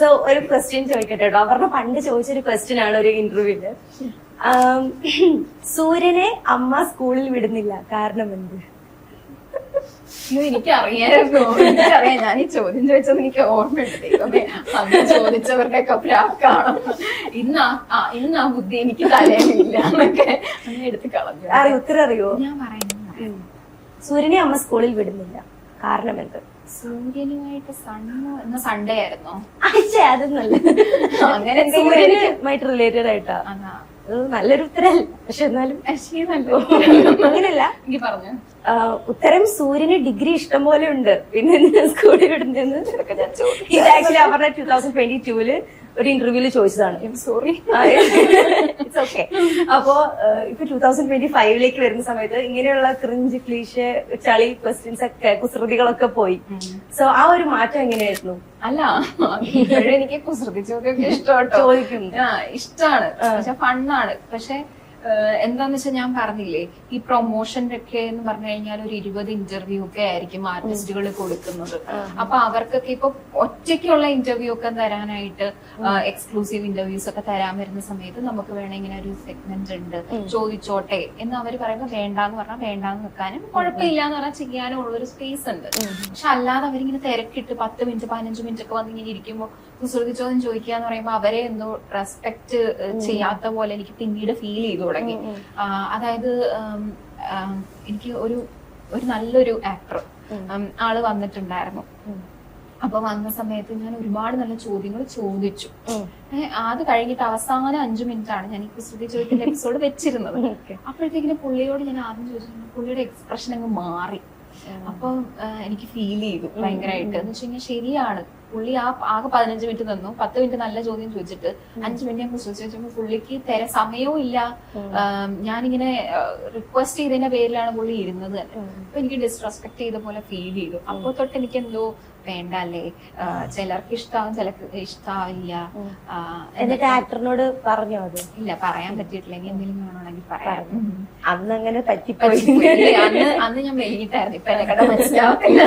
So ഒരു question ചോദിക്കട്ടെ കേട്ടോ അവരുടെ പണ്ട് ചോദിച്ചൊരു ക്വസ്റ്റ്യൻ ആണ് ഒരു ഇന്റർവ്യൂൽ സൂര്യനെ അമ്മ സ്കൂളിൽ വിടുന്നില്ല. കാരണം എന്ത്? എനിക്കറിയായിരുന്നു. എനിക്കറിയാം. ഞാൻ ഈ ചോദ്യം ചോദിച്ചത് എനിക്ക് ഓർമ്മയുണ്ട്. അന്ന് ചോദിച്ചവരുടെ ഒക്കെ പ്രാക്കാണ് ഇന്ന് ആ- ഇന്ന് ആ ബുദ്ധി എനിക്ക് തലയിലില്ല എന്നൊക്കെ അങ്ങനെ എടുത്ത് കളഞ്ഞു. അറിയോ? ഉത്തരം അറിയോ ഞാൻ പറയുന്നത് ഉം. സൂര്യനെ അമ്മ സ്കൂളിൽ വിടുന്നില്ല. കാരണം എന്ത്? സൂര്യനുമായിട്ട് സണ്ണു എന്ന സൺഡേ ആയിരുന്നു. അതൊന്നല്ല അങ്ങനെ സൂര്യനുമായിട്ട് റിലേറ്റഡ് ആയിട്ടാ. നല്ലൊരു ഉത്തരല്ല പക്ഷെ എന്നാലും അങ്ങനല്ല. പറഞ്ഞു. ഉത്തരം സൂര്യന് ഡിഗ്രി ഇഷ്ടം പോലെ ഉണ്ട്. പിന്നെ സ്കൂളിൽ ചോദിച്ചു ഇത് ആക്ച്വലി അവരുടെ ടൂ തൗസൻഡ് ട്വന്റി ടൂൽ ഒരു ഇന്റർവ്യൂൽ ചോദിച്ചതാണ്. സോറി ഇറ്റ്സ് ഓക്കെ അപ്പോ ഇപ്പൊ ടൂ തൗസൻഡ് ട്വന്റി ഫൈവിലേക്ക് വരുന്ന സമയത്ത് ഇങ്ങനെയുള്ള ക്രിഞ്ച് ക്ലീഷ് ചളി ക്വസ്റ്റ്യൻസ് ഒക്കെ കുസൃതികളൊക്കെ പോയി. സോ ആ ഒരു മാറ്റം എങ്ങനെയായിരുന്നു? അല്ല ഇപ്പോഴും എനിക്ക് കുസൃതി ചോദ്യം ഇഷ്ടമാണ് ചോദിക്കും ഇഷ്ടാണ്. പക്ഷെ ഫണ്ണാണ് പക്ഷെ എന്താന്ന് വെച്ചാൽ ഞാൻ പറഞ്ഞില്ലേ ഈ പ്രൊമോഷന്റെ ഒക്കെ എന്ന് പറഞ്ഞു കഴിഞ്ഞാൽ ഒരു ഇരുപത് ഇന്റർവ്യൂ ഒക്കെ ആയിരിക്കും ആർട്ടിസ്റ്റുകൾ കൊടുക്കുന്നത്. അപ്പൊ അവർക്കൊക്കെ ഇപ്പൊ ഒറ്റയ്ക്കുള്ള ഇന്റർവ്യൂ ഒക്കെ തരാനായിട്ട് എക്സ്ക്ലൂസീവ് ഇന്റർവ്യൂസ് ഒക്കെ തരാൻ വരുന്ന സമയത്ത് നമുക്ക് വേണേ ഇങ്ങനെ ഒരു സെഗ്മെന്റ് ഉണ്ട്. ചോദിച്ചോട്ടെ എന്ന് അവർ പറയുമ്പോൾ വേണ്ടാന്ന് പറഞ്ഞാൽ വേണ്ടാന്ന് വെക്കാനും കുഴപ്പമില്ല എന്ന് പറഞ്ഞാൽ ചെയ്യാനും ഉള്ള ഒരു സ്പേസ് ഉണ്ട് പക്ഷെ അല്ലാതെ അവരിങ്ങനെ തിരക്കിട്ട് പത്ത് മിനിറ്റ് പതിനഞ്ച് മിനിറ്റ് ഒക്കെ വന്ന് ഇങ്ങനെ ഇരിക്കുമ്പോൾ കുസൃതി ചോദ്യം ചോദിക്കുക എന്ന് പറയുമ്പോൾ അവരെ എന്തോ റെസ്പെക്ട് ചെയ്യാത്ത പോലെ എനിക്ക് പിന്നീട് ഫീൽ ചെയ്തു തുടങ്ങി. അതായത് എനിക്ക് ഒരു ഒരു നല്ലൊരു ആക്ടർ ആൾ വന്നിട്ടുണ്ടായിരുന്നു. അപ്പൊ വന്ന സമയത്ത് ഞാൻ ഒരുപാട് നല്ല ചോദ്യങ്ങൾ ചോദിച്ചു. അത് കഴിഞ്ഞിട്ട് അവസാന അഞ്ചു മിനിറ്റ് ആണ് ഞാൻ ഈ കുസൃതി ചോദ്യത്തിന്റെ എപ്പിസോഡ് വെച്ചിരുന്നത്. അപ്പോഴത്തേക്കിനും പുള്ളിയോട് ഞാൻ ആദ്യം ചോദിച്ചു പുള്ളിയുടെ എക്സ്പ്രഷൻ അങ്ങ് മാറി. അപ്പൊ എനിക്ക് ഫീൽ ചെയ്തു ഭയങ്കരമായിട്ട് എന്ന് വെച്ച് കഴിഞ്ഞാൽ ശരിയാണ്. പുള്ളി ആ ആകെ പതിനഞ്ച് മിനിറ്റ് നിന്നു. പത്ത് മിനിറ്റ് നല്ല ചോദ്യം ചോദിച്ചിട്ട് അഞ്ച് മിനിറ്റ് ഞാൻ ചോദിച്ചു ചോദിച്ചപ്പോൾ പുള്ളിക്ക് തര സമയവും ഇല്ല. ഞാനിങ്ങനെ റിക്വസ്റ്റ് ചെയ്തതിന്റെ പേരിലാണ് പുള്ളി ഇരുന്നത് തന്നെ. അപ്പൊ എനിക്ക് ഡിസ്റെസ്പെക്ട് ചെയ്ത പോലെ ഫീൽ ചെയ്തു. അപ്പോ തൊട്ട് എനിക്ക് എന്തോ വേണ്ട അല്ലേ ചിലർക്ക് ഇഷ്ടാവും ചിലർക്ക് ഇഷ്ടാവില്ല. എന്നിട്ട് ആക്ടറിനോട് പറഞ്ഞോ അത്? ഇല്ല പറയാൻ പറ്റിയിട്ടില്ല. ഇനി എന്തെങ്കിലും വേണമെങ്കിൽ പറയാം. അന്ന് അങ്ങനെ പറ്റിപ്പോയി. പറ്റിപ്പോയി. അന്ന് അന്ന് ഞാൻ വൈകിട്ടായിരുന്നു ഇപ്പൊ എന്നെ കണ്ട മനസ്സിലാവത്തില്ല.